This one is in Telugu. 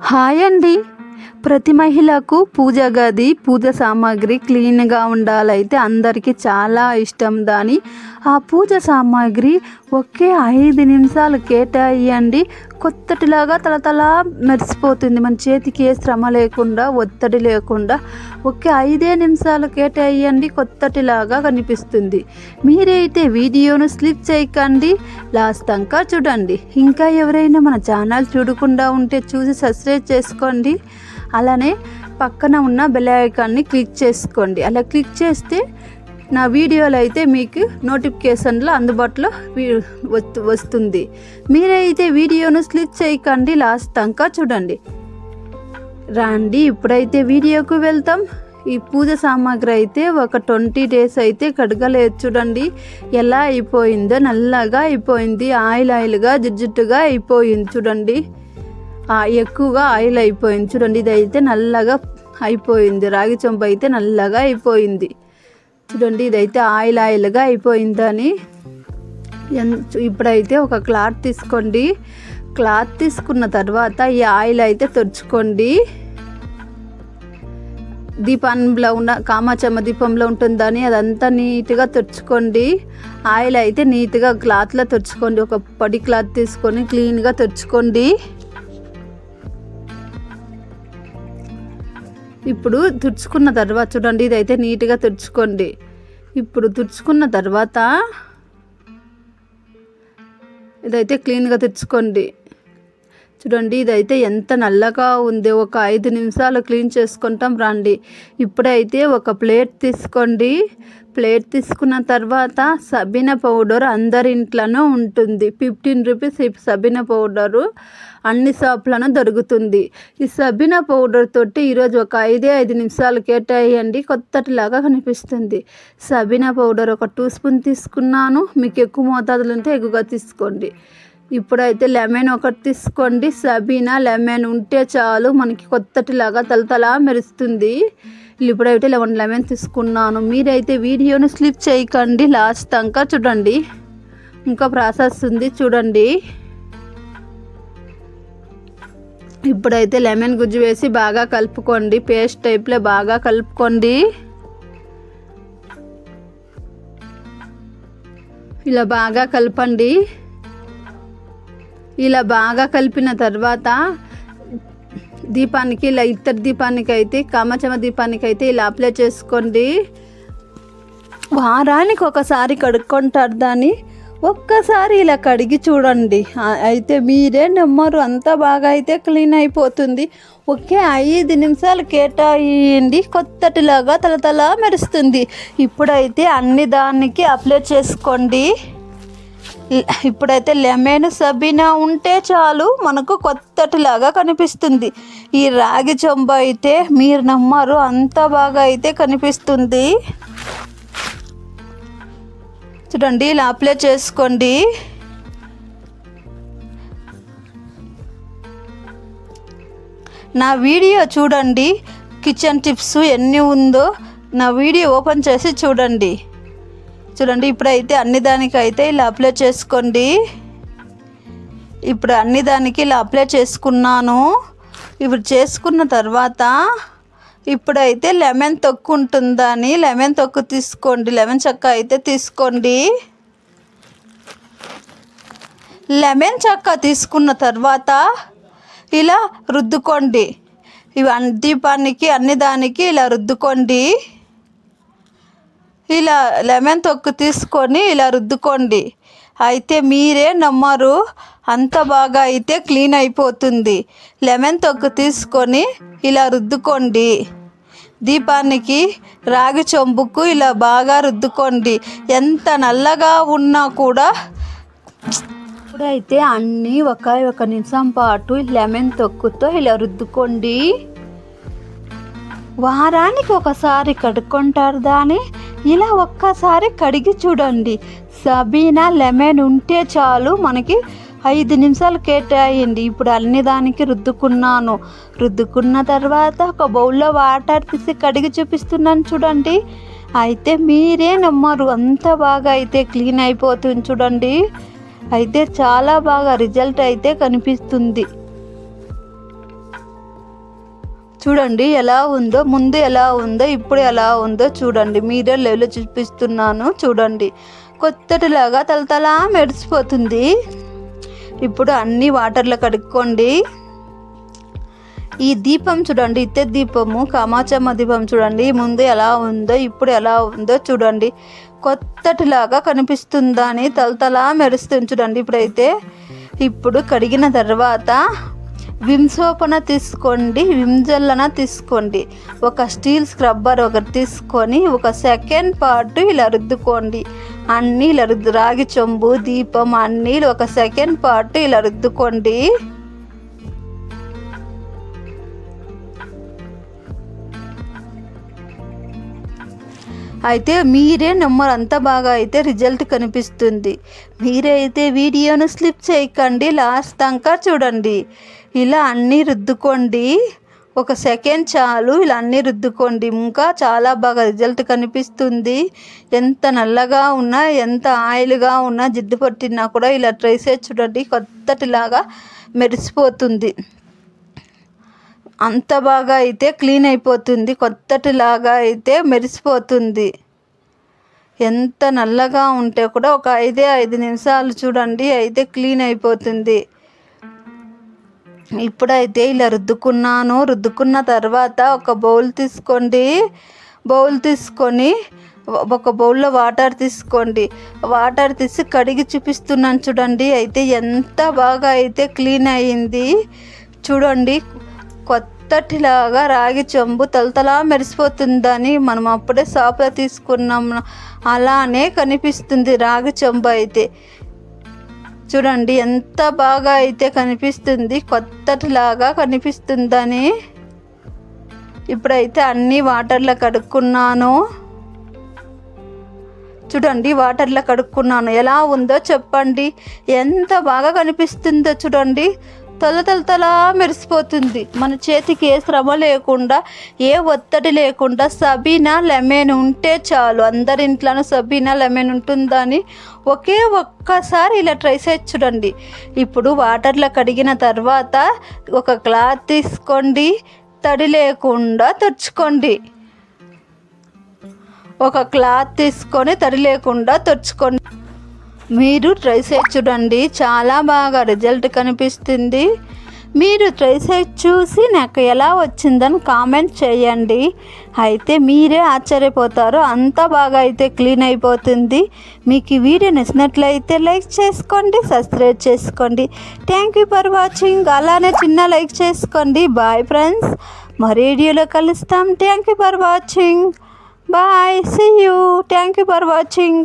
హాయ్ అండి. ప్రతి మహిళకు పూజ గది పూజ సామాగ్రి క్లీన్గా ఉండాలైతే అందరికీ చాలా ఇష్టం దాని. ఆ పూజ సామాగ్రి ఒకే ఐదు నిమిషాలు కేటాయండి కొత్తటిలాగా తలతలా మెరిసిపోతుంది. మన చేతికి ఏ శ్రమ లేకుండా ఒత్తిడి లేకుండా ఒకే ఐదే నిమిషాలు కేటాయండి కొత్తటిలాగా కనిపిస్తుంది. మీరైతే వీడియోను స్లిప్ చేయకండి. లాస్ట్ దాకా చూడండి. ఇంకా ఎవరైనా మన ఛానల్ చూడకుండా ఉంటే చూసి సబ్స్క్రైబ్ చేసుకోండి. అలానే పక్కన ఉన్న బెల్ ఐకాన్ని క్లిక్ చేసుకోండి. అలా క్లిక్ చేస్తే నా వీడియోలు అయితే మీకు నోటిఫికేషన్లో అందుబాటులో వీ- వస్తుంది. మీరైతే వీడియోను స్లిప్ చేయకండి లాస్ట్ దాకా చూడండి. రండి ఇప్పుడైతే వీడియోకు వెళ్తాం. ఈ పూజ సామాగ్రి అయితే ఒక ట్వంటీ డేస్ అయితే కడగలేదు చూడండి. ఎలా అయిపోయిందో నల్లగా అయిపోయింది ఆయిల్ ఆయిల్గా జిడ్జిట్టుగా అయిపోయింది చూడండి. ఎక్కువగా ఆయిల్ అయిపోయింది చూడండి. ఇది అయితే నల్లగా అయిపోయింది రాగి చెంప అయితే నల్లగా అయిపోయింది. చూడండి ఇదైతే ఆయిల్ ఆయిల్గా అయిపోయిందని. ఇప్పుడైతే ఒక క్లాత్ తీసుకోండి. క్లాత్ తీసుకున్న తర్వాత ఈ ఆయిల్ అయితే తుడుచుకోండి. దీపంలో ఉన్న కామాచమ్మ దీపంలో ఉంటుందని అదంతా నీట్గా తుడుచుకోండి. ఆయిల్ అయితే నీట్గా క్లాత్లో తుడుచుకోండి. ఒక పొడి క్లాత్ తీసుకొని క్లీన్గా తుడుచుకోండి. ఇప్పుడు తుడుచుకున్న తర్వాత చూడండి ఇదైతే నీట్గా తుడుచుకోండి. ఇప్పుడు తుడుచుకున్న తర్వాత ఇదైతే క్లీన్గా తుడుచుకోండి. చూడండి ఇదైతే ఎంత నల్లగా ఉంది. ఒక ఐదు నిమిషాలు క్లీన్ చేసుకుంటాం రండి. ఇప్పుడైతే ఒక ప్లేట్ తీసుకోండి. ప్లేట్ తీసుకున్న తర్వాత సబీనా పౌడర్ అందరి ఇంట్లోనూ ఉంటుంది. Fifteen rupees Sabeena powder. అన్ని షాప్లను దొరుకుతుంది. ఈ సబీనా పౌడర్ తోటి ఈరోజు ఒక ఐదే ఐదు నిమిషాలు కేటాయండి కొత్తటిలాగా కనిపిస్తుంది. సబీనా పౌడర్ ఒక టూ స్పూన్ తీసుకున్నాను. మీకు ఎక్కువ మోతాదులు ఉంటే ఎక్కువగా తీసుకోండి. ఇప్పుడైతే లెమన్ ఒకటి తీసుకోండి. సబీనా లెమన్ ఉంటే చాలు మనకి కొత్తటిలాగా తలతలా మెరుస్తుంది. ఇప్పుడైతే లెమన్ లెమన్ తీసుకున్నాను. మీరైతే వీడియోను స్లిప్ చేయకండి. లాస్ట్ దాకా చూడండి. ఇంకా ప్రాసెస్ ఉంది. చూడండి. ఇప్పుడైతే లెమన్ గుజ్జు వేసి బాగా కలుపుకోండి. పేస్ట్ టైప్లో బాగా కలుపుకోండి. ఇలా బాగా కలపండి. ఇలా బాగా కలిపిన తర్వాత దీపానికి ఇలా ఇత్తడి దీపానికి అయితే కామచమ దీపానికి అయితే ఇలా అప్లై చేసుకోండి. వారానికి ఒకసారి కడుక్కుంటారు దాన్ని. ఒక్కసారి ఇలా కడిగి చూడండి. అయితే మీరే నమ్మరు. అంత బాగా అయితే క్లీన్ అయిపోతుంది. ఒకే ఐదు నిమిషాలు కేటాయిండి. కొత్తటిలాగా తలతల మెరుస్తుంది. ఇప్పుడైతే అన్ని దానికి అప్లై చేసుకోండి. ఇప్పుడైతే లెమన్ సబీనా ఉంటే చాలు మనకు కొత్తటిలాగా కనిపిస్తుంది. ఈ రాగి చెంబు అయితే మీరు నమ్మరు. అంత బాగా అయితే కనిపిస్తుంది. చూడండి ఇలా అప్లై చేసుకోండి. నా వీడియో చూడండి కిచెన్ టిప్స్ ఎన్ని ఉందో నా వీడియో ఓపెన్ చేసి చూడండి. చూడండి ఇప్పుడైతే అన్ని దానికైతే ఇలా అప్లై చేసుకోండి. ఇప్పుడు అన్ని దానికి ఇలా అప్లై చేసుకున్నాను. ఇప్పుడు చేసుకున్న తర్వాత ఇప్పుడైతే లెమన్ తొక్కు ఉంటుందని. లెమన్ తొక్కు తీసుకోండి. లెమన్ చెక్క అయితే తీసుకోండి. లెమన్ చెక్క తీసుకున్న తర్వాత ఇలా రుద్దుకోండి. ఇవి దీపానికి అన్ని దానికి ఇలా రుద్దుకోండి. ఇలా లెమన్ తొక్కు తీసుకొని ఇలా రుద్దుకోండి. అయితే మీరే నమ్మరు. అంత బాగా అయితే క్లీన్ అయిపోతుంది. లెమన్ తొక్కు తీసుకొని ఇలా రుద్దుకోండి. దీపానికి రాగి చెంబుకు ఇలా బాగా రుద్దుకోండి. ఎంత నల్లగా ఉన్నా కూడా ఇప్పుడైతే అన్నీ ఒక ఒక నిమిషం పాటు లెమన్ తొక్కుతో ఇలా రుద్దుకోండి. వారానికి ఒకసారి కడుక్కుంటారు దాన్ని. ఇలా ఒక్కసారి కడిగి చూడండి. సబీనా లెమన్ ఉంటే చాలు మనకి ఐదు నిమిషాలు కేటాయండి ఇప్పుడు అన్ని దానికి రుద్దుకున్నాను. రుద్దుకున్న తర్వాత ఒక బౌల్లో వాటర్ తీసి కడిగి చూపిస్తున్నాను చూడండి. అయితే మీరే నమ్మరు. అంత బాగా అయితే క్లీన్ అయిపోతుంది చూడండి. అయితే చాలా బాగా రిజల్ట్ అయితే కనిపిస్తుంది. చూడండి ఎలా ఉందో ముందు ఎలా ఉందో ఇప్పుడు ఎలా ఉందో చూడండి. మీరే లెవెల్ చూపిస్తున్నాను చూడండి. కొత్తటిలాగా తలతలా మెరిసిపోతుంది. ఇప్పుడు అన్ని వాటర్లో కడుక్కోండి. ఈ దీపం చూడండి ఇత్తే దీపము కామాచమ్మ దీపం చూడండి ముందు ఎలా ఉందో ఇప్పుడు ఎలా ఉందో చూడండి. కొత్తటిలాగా కనిపిస్తుందని తలతలా మెరుస్తుంది చూడండి ఇప్పుడైతే. ఇప్పుడు కడిగిన తర్వాత వింసోపన తీసుకోండి విమ్జల్లన తీసుకోండి. ఒక స్టీల్ స్క్రబ్బర్ ఒకటి తీసుకొని ఒక సెకండ్ పార్ట్ ఇలా రుద్దుకోండి. అన్నీ ఇలా రుద్దు రాగి చెంబు దీపం అన్నీ ఒక సెకండ్ పార్ట్ ఇలా రుద్దుకోండి అయితే మీరే నెంబర్ అంత బాగా అయితే రిజల్ట్ కనిపిస్తుంది. మీరే అయితే వీడియోను స్లిప్ చేయకండి లాస్ట్ దాకా చూడండి. ఇలా అన్నీ రుద్దుకోండి. ఒక సెకండ్ చాలు ఇలా అన్నీ రుద్దుకోండి. ఇంకా చాలా బాగా రిజల్ట్ కనిపిస్తుంది. ఎంత నల్లగా ఉన్నా ఎంత ఆయిల్గా ఉన్నా జిడ్డు పట్టినా కూడా ఇలా ట్రై చేసి చూడండి. కొత్తటిలాగా మెరిసిపోతుంది. అంత బాగా అయితే క్లీన్ అయిపోతుంది. కొత్తటిలాగా అయితే మెరిసిపోతుంది. ఎంత నల్లగా ఉంటే కూడా ఒక ఐదే ఐదు నిమిషాలు చూడండి అయితే క్లీన్ అయిపోతుంది. ఇప్పుడైతే ఇలా రుద్దుకున్నాను. రుద్దుకున్న తర్వాత ఒక బౌల్ తీసుకోండి. బౌల్ తీసుకొని ఒక బౌల్లో వాటర్ తీసుకోండి. వాటర్ తీసి కడిగి చూపిస్తున్నాను చూడండి. అయితే ఎంత బాగా అయితే క్లీన్ అయ్యింది చూడండి కొత్తటిలాగా రాగి చెంబు తలతలా మెరిసిపోతుందని మనం అప్పుడే షాప్లో తీసుకున్నాం. అలానే కనిపిస్తుంది రాగి చెంబు అయితే. చూడండి ఎంత బాగా అయితే కనిపిస్తుంది కొత్తలాగా కనిపిస్తుందని. ఇప్పుడైతే అన్ని వాటర్లో కడుక్కున్నాను. చూడండి వాటర్లో కడుక్కున్నాను. ఎలా ఉందో చెప్పండి. ఎంత బాగా కనిపిస్తుందో చూడండి. తల తల తలా మెరిసిపోతుంది. మన చేతికి ఏ శ్రమ లేకుండా ఏ ఒత్తిడి లేకుండా సబీనా లెమన్ ఉంటే చాలు. అందరి ఇంట్లోనూ సబీనా లెమన్ ఉంటుందని ఒకే ఒక్కసారి ఇలా ట్రై చేసి చూడండి. ఇప్పుడు వాటర్లో కడిగిన తర్వాత ఒక క్లాత్ తీసుకోండి. తడి లేకుండా తుడుచుకోండి. ఒక క్లాత్ తీసుకొని తడి లేకుండా తుడుచుకోండి. మీరు ట్రై చేసి చూడండి. చాలా బాగా రిజల్ట్ కనిపిస్తుంది. మీరు ట్రై చేసి చూసి నాకు ఎలా వచ్చిందని కామెంట్ చేయండి. అయితే మీరే ఆశ్చర్యపోతారు. అంత బాగా అయితే క్లీన్ అయిపోతుంది. మీకు ఈ వీడియో నచ్చినట్లయితే లైక్ చేసుకోండి సబ్స్క్రైబ్ చేసుకోండి. థ్యాంక్ యూ ఫర్ వాచింగ్ అలానే చిన్న లైక్ చేసుకోండి. బాయ్ ఫ్రెండ్స్ మరి వీడియోలో కలుస్తాం. Thank you for watching bye see you thank you for watching